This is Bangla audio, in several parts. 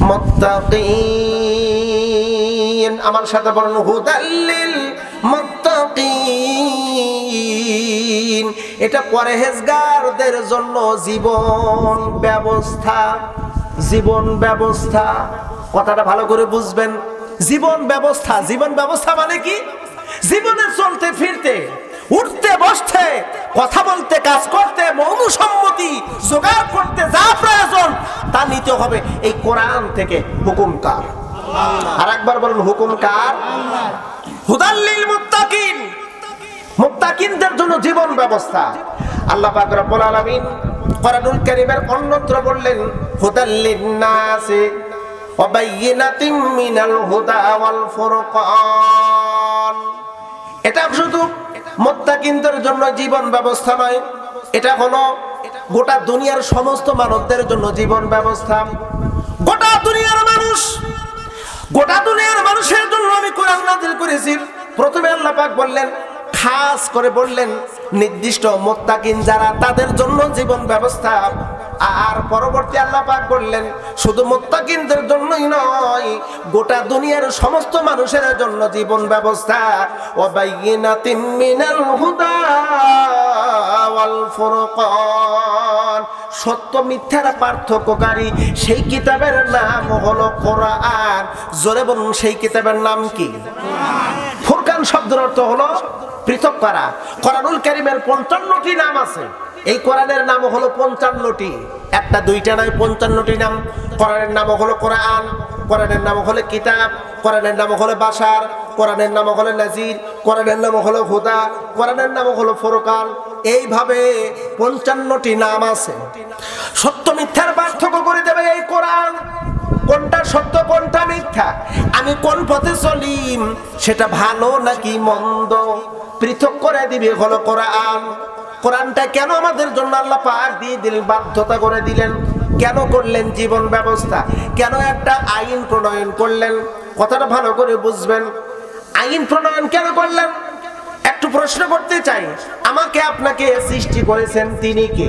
মুত্তাকিন। আমার সাথে বলুন, হুদাল্লিল মুত্তাকিন। এটা পরহেজগারদের জন্য জীবন ব্যবস্থা জীবন ব্যবস্থা। কথাটা ভালো করে বুঝবেন। জীবন ব্যবস্থা জীবন ব্যবস্থা মানে কি? জীবনে চলতে, ফিরতে। উঠতে বসতে কথা বলতে কাজ করতে মৌনসম্মতি জোগাড় করতে যা প্রয়োজন তা নিতে হবে এই কোরআন থেকে হুকুম কার আর একবার বলুন হুকুম কার হুদাল্লিল মুত্তাকিন। মুত্তাকিনদের জন্য জীবন ব্যবস্থা। আল্লাহ পাক রব্বুল আলামিন কোরআনুল কারীমের অন্যত্র বললেন হুদাল্লিন নাসি ওয়া বাইয়িনাতিম মিনাল হুদা ওয়াল ফুরকান। এটা শুধু মুত্তাকিনদের জন্য জীবন ব্যবস্থা নয়। এটা হলো গোটা দুনিয়ার সমস্ত মানবদের জন্য জীবন ব্যবস্থা। গোটা দুনিয়ার মানুষ, গোটা দুনিয়ার মানুষের জন্য আমি কোরআন নাযিল করেছি। প্রথমে আল্লাহ পাক বললেন, খাস করে বললেন, নির্দিষ্ট মোত্তাকিন যারা তাদের জন্য জীবন ব্যবস্থা। আর পরবর্তী আল্লাহ পাক বললেন, শুধু মোত্তাকিনদের জন্যই নয়, গোটা দুনিয়ার সমস্ত মানুষের জন্য জীবন ব্যবস্থা। ও বাইয়িনাতিম মিনাল হুদা ওয়াল ফুরকান। সত্য মিথ্যার পার্থক্যকারী সেই কিতাবের নাম হলো কোরআন। জোরে বলুন, সেই কিতাবের নাম কি? ফুরকান শব্দের অর্থ হলো পৃথক করা। কোরআনুল কারিমের পঞ্চান্নটি নাম আছে। এই কোরআনের নাম হলো পঞ্চান্নটি। একটা দুইটা নয়, পঞ্চান্নটি নাম। কোরআনের নাম হলো কোরআন, কোরআনের নাম হলো কিতাব, কোরআনের নাম হলো বাসার কোরআনের নাম হলো নাজির কোরআনের নাম হলো হুদা, কোরআনের নাম হলো ফুরকান। এইভাবে পঞ্চান্নটি নাম আছে। সত্য মিথ্যার পার্থক্য করে দেবে এই কোরআন। কোনটা সত্য, কোনটা মিথ্যা? আমি কোন পথে চলিম, সেটা ভালো নাকি মন্দ? পৃথক করে দিবে হলো কোরআন। কোরআনটা কেন আমাদের জন্য আল্লাহ পাক দিয়ে দিলেন, বাধ্যতা করে দিলেন? কেন করলেন জীবন ব্যবস্থা? কেন একটা আইন প্রণয়ন করলেন? কথাটা ভালো করে বুঝবেন। আইন প্রণয়ন কেন করলেন? একটু প্রশ্ন করতে চাই। আমাকে আপনাকে সৃষ্টি করেছেন তিনি কে?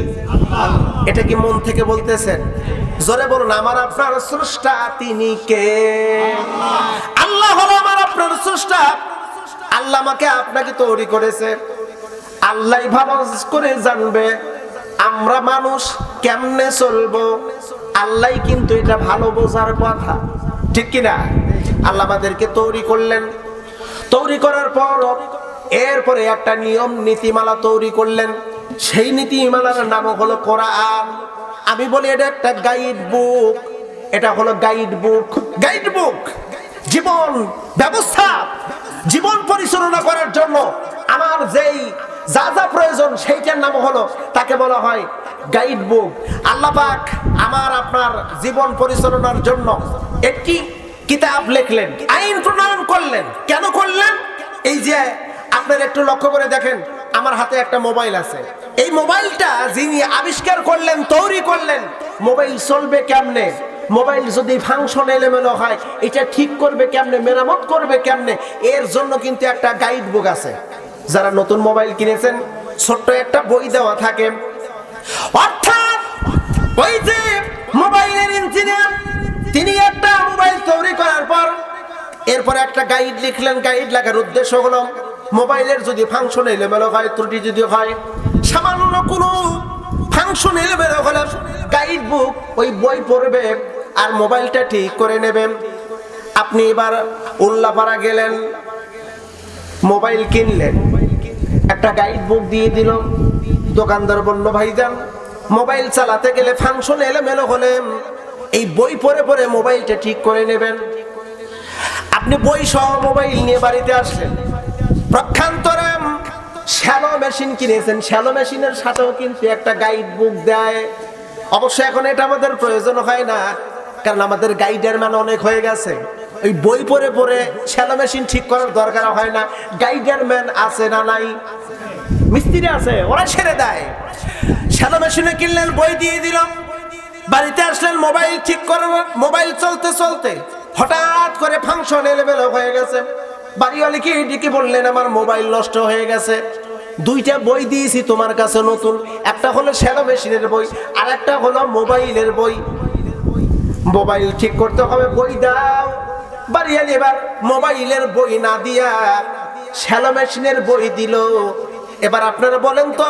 এটা কি মন থেকে বলতেছেন? জোরে বলুন, আমার আপনার স্রষ্টা তিনি কে? আল্লাহ হলো আমার আপনার স্রষ্টা। আল্লাহ আমাকে আপনাকে তৈরি করেছে। আল্লাহ ভালো করে জানবে, আমরা মানুষ কেমনে চলবো? আল্লাহ কিন্তু এটা ভালো বোঝার কথা। ঠিক কিনা আল্লাহ আমাদেরকে তৈরি করলেন। তৈরি করার পর, এরপরে একটা নিয়ম, নীতিমালা তৈরি করলেন। সেই নীতিমালার নাম হলো কোরআন। আমি বলি এটা একটা গাইড বুক। এটা হলো গাইড বুক। Guide book! জীবন ব্যবস্থা! জীবন পরিচালনা করার জন্য আমার যেই যা যা প্রয়োজন সেইটার নাম হলো, তাকে বলা হয় গাইড বুক আল্লাহ পাক আমার আপনার জীবন পরিচালনার জন্য একটি কিতাব লিখলেন, আইন প্রণয়ন করলেন। কেন করলেন? এই যে আপনার একটু লক্ষ্য করে দেখেন, আমার হাতে একটা মোবাইল আছে। এই মোবাইলটা যিনি আবিষ্কার করলেন, তৈরি করলেন, মোবাইল চলবে কেমনে? মোবাইল যদি ফাংশন এলোমেলো হয়, এটা ঠিক করবে কেমনে? মেরামত করবে কেমনে? এর জন্য কিন্তু একটা গাইড বুক আছে। যারা নতুন মোবাইল কিনেছেন, ছোট্ট একটা বই দেওয়া থাকে। অর্থাৎ, ওই যে মোবাইলের ইঞ্জিনিয়ার তিনি একটা মোবাইল তৈরি করার পর, এরপর একটা গাইড লিখলেন। গাইড লেখার উদ্দেশ্য হলো, মোবাইলের যদি ফাংশন এলোমেলো হয়, ত্রুটি যদি হয়, সামান্য কোনো ফাংশন এলোমেলো হলে গাইড বুক ওই বই পড়বে আর মোবাইলটা ঠিক করে নেবেন। আপনি এবার উল্লাপাড়া গেলেন, মোবাইল কিনলেন। একটা গাইড বুক দিয়ে দিল। দোকানদার বলল, ভাইজান, মোবাইল চালাতে গেলে ফাংশন এলোমেলো হলে এই বই পড়ে পড়ে মোবাইলটা ঠিক করে নেবেন। আপনি বই সহ মোবাইল নিয়ে বাড়িতে আসলেন। প্রক্ষান্তরে শ্যালো মেশিন কিনেছেন। শ্যালো মেশিনের সাথেও কিন্তু একটা গাইড বুক দেয়। অবশ্য এখন এটা আমাদের প্রয়োজন হয় না, কারণ আমাদের গাইডের মান অনেক হয়ে গেছে। ওই বই পড়ে পড়ে শ্যালো মেশিন ঠিক করার দরকার হয় না। গাইডের ম্যান আছে না নাই? মিস্ত্রি আছে, ওরা ছেড়ে দেয়। শ্যালো মেশিনে কিনলেন, বই দিয়ে দিলাম। বাড়িতে আসলেন, মোবাইল ঠিক করে মোবাইল চলতে চলতে হঠাৎ করে ফাংশন এলেবেল হয়ে গেছে। বাড়িওয়ালিকে ডেকে বললেন, আমার মোবাইল নষ্ট হয়ে গেছে। দুইটা বই দিয়েছি তোমার কাছে নতুন। একটা হলো শ্যালো মেশিনের বই আর একটা হলো মোবাইলের বই। মোবাইল ঠিক করতে হবে, বই দাও। বাড়িয়ালি এবার মোবাইলের বই না দিয়া শ্যালো মেশিনের বই দিল। এবার আপনারা বলেন তো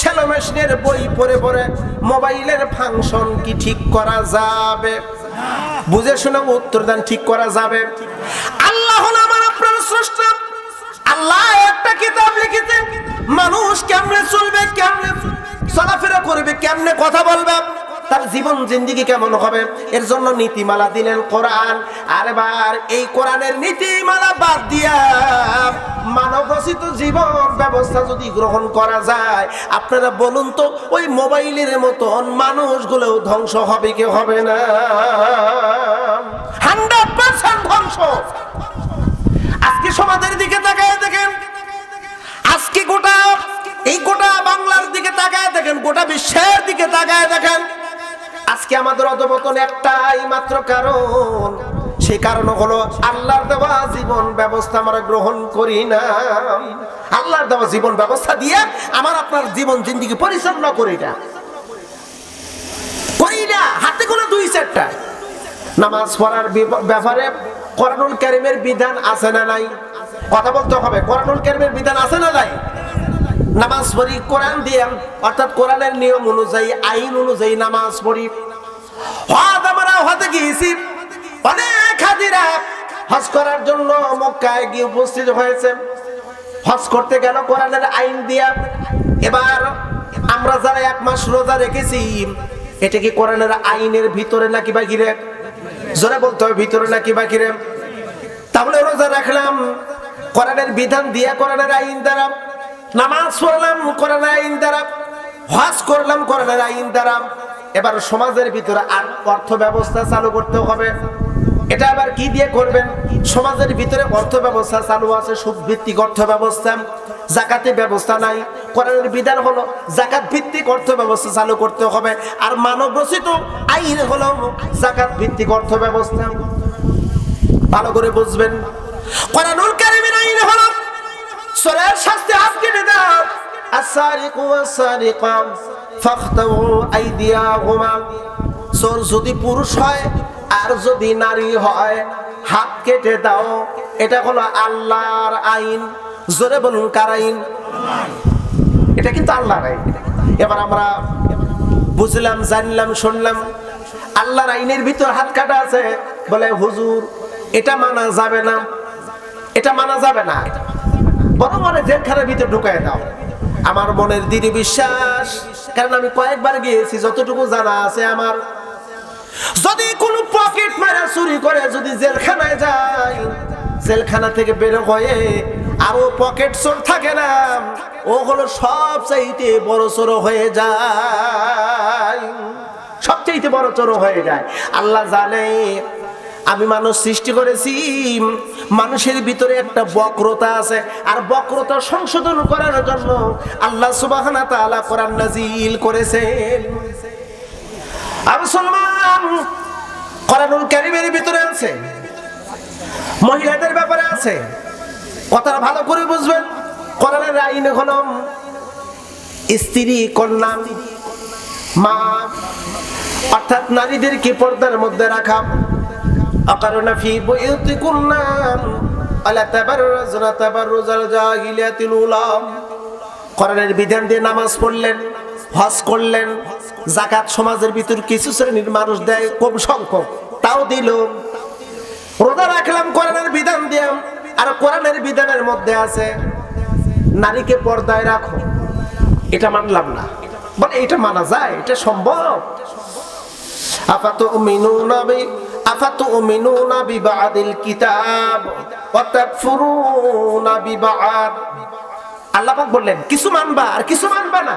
শ্যালো মেশিনের বই পড়ে পড়ে মোবাইলের ফাংশন কি ঠিক করা যাবে? বুঝে শুনে উত্তর দেন, ঠিক করা যাবে। আল্লাহ আমার আপনার স্রষ্টা। আল্লাহ একটা কিতাব লিখেছেন, মানুষ কেমনে চলবে, কেমনে চলাফেরা করবে, কেমনে কথা বলবে? তার জীবন জিন্দিগি কেমন হবে? এর জন্য নীতিমালা দিলেন কোরআন। আর এবার এই কোরআনের নীতিমালা বাদ দিয়া মানব রচিত জীবন ব্যবস্থা যদি গ্রহণ করা যায়, আপনারা বলুন তো, ওই মোবাইলের মতন মানুষগুলো ধ্বংস হবে কি হবে না? হান্ড্রেড পার্সেন্ট ধ্বংস। আজকে সমাজের দিকে তাকায় দেখেন। আজকে গোটা, এই গোটা বাংলার দিকে তাকায় দেখেন, গোটা বিশ্বের দিকে তাকায় দেখেন। আজকে আমাদের অধপতন একটাই মাত্র কারণ। সেই কারণ হলো আল্লাহর দেওয়া জীবন ব্যবস্থা আমরা গ্রহণ করি না। আল্লাহর দেওয়া জীবন ব্যবস্থা দিয়ে আমার আপনার জীবন জিন্দিগি পরিচ্ছন্ন করি না। করি না, হাতে কোনো দুই চারটা নামাজ পড়ার ব্যাপারে কোরআনুল কারিমের বিধান আছে না নাই? কথা বলতে হবে, কোরআনুল কারিমের বিধান আছে না নাই? নামাজ পড়ি, কোরআন দিয়ে, অর্থাৎ কোরআনের নিয়ম অনুযায়ী, আইন অনুযায়ী নামাজ পড়ি। আমরা গিয়েছি। অনেক হাজিরা হজ করার জন্য উপস্থিত হয়েছে। করতে গেল আইন এবার আমরা যারা এক মাস রোজা রেখেছি, এটা কি আইনের ভিতরে নাকি বাকিরে জোরে বলতে হবে, ভিতরে নাকি বাকিরে তাহলে রোজা রাখলাম, কোরআনের বিধান দিয়া কোরআনের আইন দ্বারা। নামাজ পড়লাম, কোরআনের আইন দ্বারা। হজ করলাম, কোরআনের আইন দ্বারা। এবার সমাজের ভিতরে আর অর্থ ব্যবস্থা চালু করতে হবে। এটা আবার কি দিয়ে করবেন? সমাজের ভিতরে অর্থ ব্যবস্থা চালু আছে সুদ ভিত্তিক অর্থ ব্যবস্থা জাকাতের ব্যবস্থা নাই। কোরআনের বিধান হলো জাকাত ভিত্তিক অর্থ ব্যবস্থা চালু করতে হবে। আর মানব রচিত আইন হলো জাকাত ভিত্তিক অর্থ ব্যবস্থা ভালো করে বুঝবেন। কোরআনুল কারিমের আইন হলো শাস্তি হাত কেটে আসারিকু আসারিকা ফাখতাউ আইদিয়াহুমা। চোর যদি পুরুষ হয়, আর যদি নারী হয়, হাত কেটে দাও। এটা হলো আল্লাহর আইন। জোরে বলুন, কার আইন? এটা কিন্তু আল্লাহর আইন। এবার আমরা বুঝলাম, জানলাম, শুনলাম, আল্লাহর আইনের ভিতর হাত কাটা আছে। বলে, হুজুর, এটা মানা যাবে না। এটা মানা যাবে না। বরং মানে জেলখানার ভিতরে ঢুকায় দাও। আমার মনের দৃঢ় বিশ্বাস। কারণ আমি কয়েকবার গিয়েছি, যতটুকু জানা আছে আমার। যদি কোনো পকেট মারা চুরি করে, যদি জেলখানায় যায়, জেলখানা থেকে বের হয়ে আরও পকেট চোর থাকে না ওগুলো সব চাইতে বড় চোর হয়ে যায়। সবচাইতে বড় চোর হয়ে যায়। আল্লাহ জানে আমি মানুষ সৃষ্টি করেছি, মানুষের ভিতরে একটা বক্রতা আছে। আর বক্রতা সংশোধন করার জন্য আল্লাহ সুবাহানা তাআলা কোরআন নাজিল করেছেন। আর মুসলমান কোরআনুল কারিমের ভিতরে আছে, মহিলাদের ব্যাপারে আছে। কথাটা ভালো করে বুঝবেন। কোরআনের আইন হলো স্ত্রী, কন্যা, মা, অর্থাৎ নারীদেরকে পর্দার মধ্যে রাখা। أقرن في بيوتكن ولا تبرزن تبرز الجاهلية الأولى কোরআনের বিধান দিয়ে নামাজ পড়লেন হজ করলেন জাকাত সমাজের ভিতর কিছু শ্রেণীর মানুষ দেয় কম সংখ্যক তাও দিল রোজা রাখলাম কোরআনের বিধান দিয়ে আর কোরআনের বিধানের মধ্যে আছে নারীকে পর্দায় রাখো এটা মানলাম না বলে এটা মানা যায় এটা সম্ভব أفتؤمنون আফাতুমিনুনা বিবাদিল কিতাব ওয়া তাকফুরুনা বিবাদ। আল্লাহ পাক বললেন, কিছু মানবা আর কিছু মানবা না।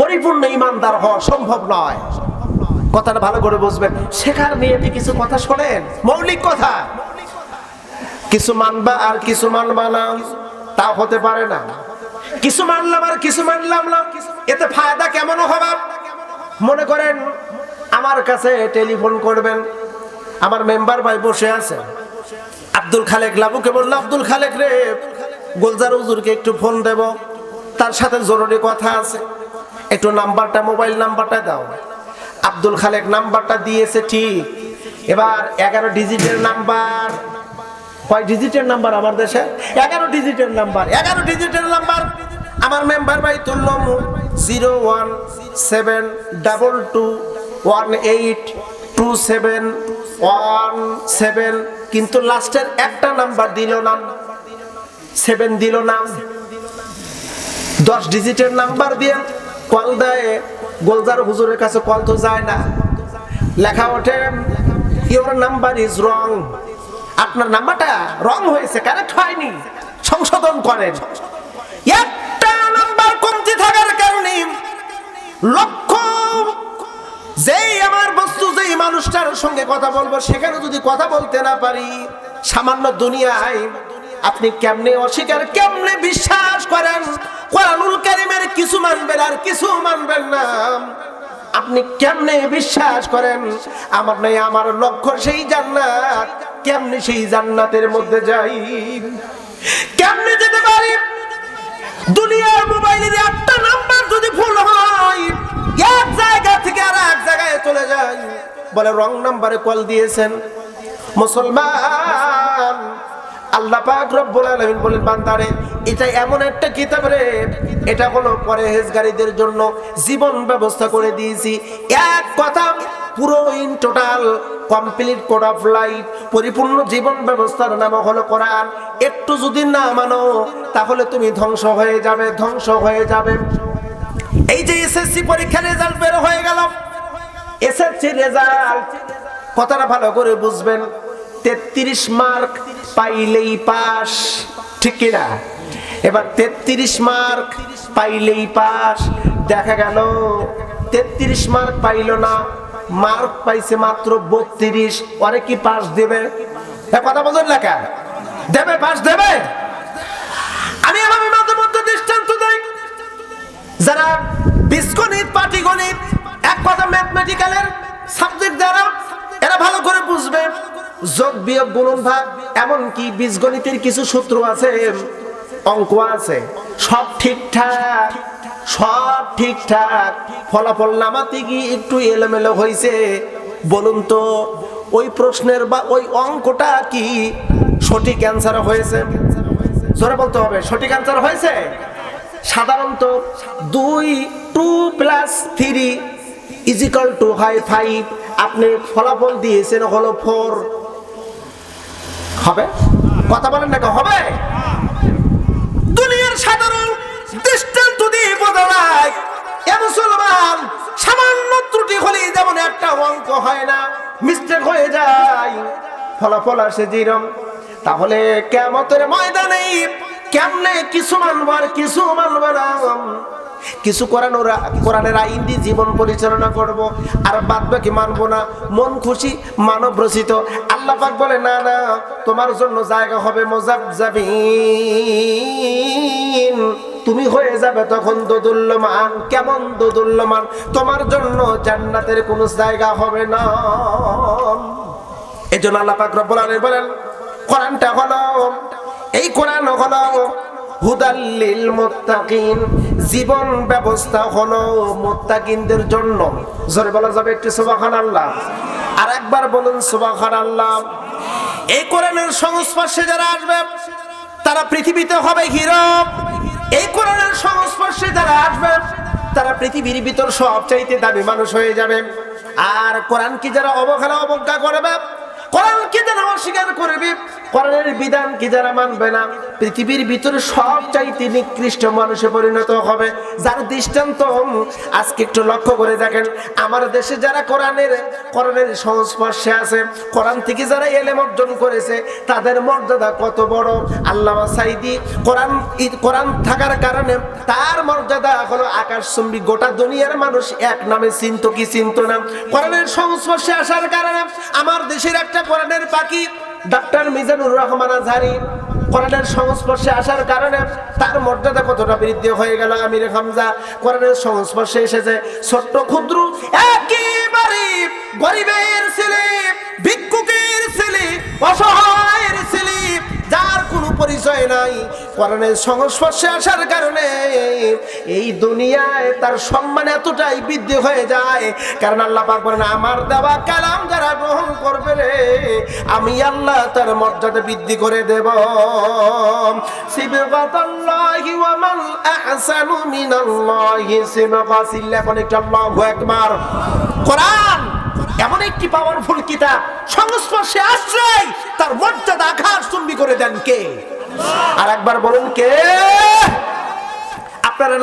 পরিপূর্ণ ইমানদার হওয়া সম্ভব নয়। কথাটা ভালো করে বুঝবেন। শেখার নিয়েতে কিছু কথা শোনেন? মৌলিক কথা। কিছু মানবা আর কিছু মানবা না তা হতে পারে না। কিছু মানলাম আর কিছু মানলাম না, এতে ফায়দা কেমন হবে মনে করেন, আমার কাছে টেলিফোন করবেন আমার মেম্বার ভাই বসে আছে। আব্দুল খালেক লাবুকে বলল, আব্দুল খালেক রে, গোলজার হুজুরকে একটু ফোন দেব। তার সাথে জরুরি কথা আছে। একটু নাম্বারটা, মোবাইল নাম্বারটা দাও। আব্দুল খালেক নাম্বারটা দিয়েছে ঠিক। এবার এগারো ডিজিটের নাম্বার। কয় ডিজিটের নাম্বার আমার দেশে? এগারো ডিজিটের নাম্বার, এগারো ডিজিটের নাম্বার। আমার মেম্বার ভাই তুললাম zero one seven double two one eight two seven one seven কিন্তু লাস্টের একটা নাম্বার দিল না। সেভেন দিল না। দশ ডিজিটের নাম্বার দিয়ে কল দেয়। গোলজার হুজুরের কাছে কল তো যায় না। লেখা ওঠে ইউর নাম্বার ইজ রং আপনার নাম্বারটা রং হয়েছে কারেক্ট হয়নি। সংশোধন করেন। একটা নাম্বার কমতি থাকার কারণে লক্ষ যেই মানুষটার সঙ্গে কথা বলব, সেখানে যদি কথা বলতে না পারি, সামান্য দুনিয়ায় আপনি কেমনে অস্বীকার, কেমনে বিশ্বাস করেন? কোরআনুল কারিমের কিছু মানবেন আর কিছু মানবেন না। আপনি কেমনে বিশ্বাস করেন? আমার নাই আমার লক্ষ্য সেই জান্নাত। কেমনে সেই জান্নাতের মধ্যে যাই? কেমনে যেতে পারি? দুনিয়ার মোবাইলের একটা নাম্বার যদি ভুল হয়, এক জায়গা থেকে আর এক জায়গায় চলে যায় বলে, রং নাম্বারে কল দিয়েছেন। মুসলমান বলেন, বান্দারে, এটা এমন একটা রে, এটা জন্য জীবন ব্যবস্থা করে দিয়েছি। এক কথা, পুরো ইন টোটাল কমপ্লিট পরিপূর্ণ জীবন ব্যবস্থার নাম হলো কোরআন। একটু যদি না মানো, তাহলে তুমি ধ্বংস হয়ে যাবে, ধ্বংস হয়ে যাবে। এই যে এসএসসি পরীক্ষার রেজাল্ট বের হয়ে গেল। SSC result. কথাটা ভালো করে বুঝবেন। তেত্রিশ মার্ক পাইলেই পাস, ঠিক কিনা এবার তেত্রিশ মার্ক পাইলেই পাস, দেখা গেল। তেত্রিশ মার্ক পাইল না, মার্ক পাইছে মাত্র বত্রিশ পরে কি পাস দেবে? কথা বোঝেন লেখা দেবে, পাস দেবে? আমি আমার মাঝে মধ্যে দৃষ্টান্ত দেই। যারা বীজগণিত পাটিগণিত কথা ম্যাথমেটিক্যালের সাবজেক্ট যারা, এরা ভালো করে বুঝবে। যোগ, বিয়োগ, গুণন, ভাগ, এমনকি বীজগণিতের কিছু সূত্র আছে, অঙ্ক আছে, সব ঠিকঠাক সব ঠিকঠাক। ফলাফল নামাতে গিয়ে একটু এলোমেলো হয়েছে বলুন তো, ওই প্রশ্নের বা ওই অঙ্কটা কি সঠিক অ্যান্সার হয়েছে? জোরে বলতে হবে, সঠিক অ্যান্সার হয়েছে? সাধারণত দুই two plus three equal to high five আপনি ফলাফল দিয়েছেন হলো ফোর হবে? কথা বলেন না হবে? দুনিয়ার সাধারণ দৃষ্টান্ত দিয়ে বোঝা যায়, এ মুসলমান সামান্য ত্রুটি হলেই যেমন একটা অঙ্ক হয় না মিস্টেক হয়ে যায়, ফলাফল আসে যেরম। তাহলে কেমতের ময়দানে কেমনে কিছু মানবার কিছু মানবো না? কিছু কোরআন কোরআনের আইন দিয়ে জীবন পরিচালনা করব, আর বাদ বাকি মানবো না। মন খুশি, মানব রচিত। আল্লাহ পাক বলে, না না, তোমার জন্য জায়গা হবে মোজাব যাবিন তুমি হয়ে যাবে তখন দোদুল্যমান। কেমন দোদুল্যমান? তোমার জন্য জান্নাতের কোনো জায়গা হবে না। এই জন্য আল্লাহ পাক বলেন, কোরআনটা হলো, এই কোরআন হলো হুদাল্লিল মুত্তাকিন। জীবন ব্যবস্থা হলো মুত্তাকিনদের জন্য। জোরে বলা যাবে একটু সুবহানাল্লাহ। আর একবার বলুন সুবহানাল্লাহ। এই কোরআনের সংস্পর্শে যারা আসবে, তারা পৃথিবীতে হবে হিরো। এই কোরআনের সংস্পর্শে যারা আসবে, তারা পৃথিবীর ভিতর সবচাইতে দামি মানুষ হয়ে যাবে। আর কোরআন কি যারা অবহেলা, অবজ্ঞা করবে? কোরআন কি যারা অস্বীকার করবে? কোরআনের বিধান কি যারা মানবে না? পৃথিবীর ভিতরে সব চাইতে নিকৃষ্ট মানুষে পরিণত হবে। যার দৃষ্টান্ত আজকে একটু লক্ষ্য করে দেখেন, আমার দেশে যারা কোরআনের কোরআনের সংস্পর্শে আছে, কোরআন থেকে যারা এলেম অর্জন করেছে, তাদের মর্যাদা কত বড়? আল্লামা সাইদি, কোরআন কোরআন থাকার কারণে তার মর্যাদা হলো আকাশচুম্বী, গোটা দুনিয়ার মানুষ এক নামে চিন্ত কি চিন্ত না। কোরআনের সংস্পর্শে আসার কারণে আমার দেশের একটা কোরআনের পাখি ডাক্তার মিজানুর রহমান আজহারি কোরআনের সংস্পর্শে আসার কারণে তার মর্যাদা কতটা বৃদ্ধি হয়ে গেল, আমির হামজা? কোরআনের সংস্পর্শে এসেছে ছোট্ট ক্ষুদ্র, একেবারে গরিবের ছেলে, ভিক্ষুকের ছেলে, অসহায়ের পরিচয় নাই। কোরআনের সংস্পর্শে আসার কারণে এই দুনিয়ায় তার সম্মান এতটাই বৃদ্ধি হয়ে যায়। কারণ আল্লাহ পাক বলেন, আমার দেওয়া কালাম যারা গ্রহণ করবে রে, আমি আল্লাহ তার মর্যাদা বৃদ্ধি করে দেব। সিবগাতাল্লাহি ওয়া মান আহসানু মিনাল্লাহি সিবগা সিল্লা কোন একটা আল্লাহু আকবার। কোরআন এমন একটি পাওয়ারফুল কিতাব, সংস্পর্শে আশ্রয়, তার মর্যাদা আঘাত চুম্বি করে দেন কে? আর একবার বলুন কে? আপনারা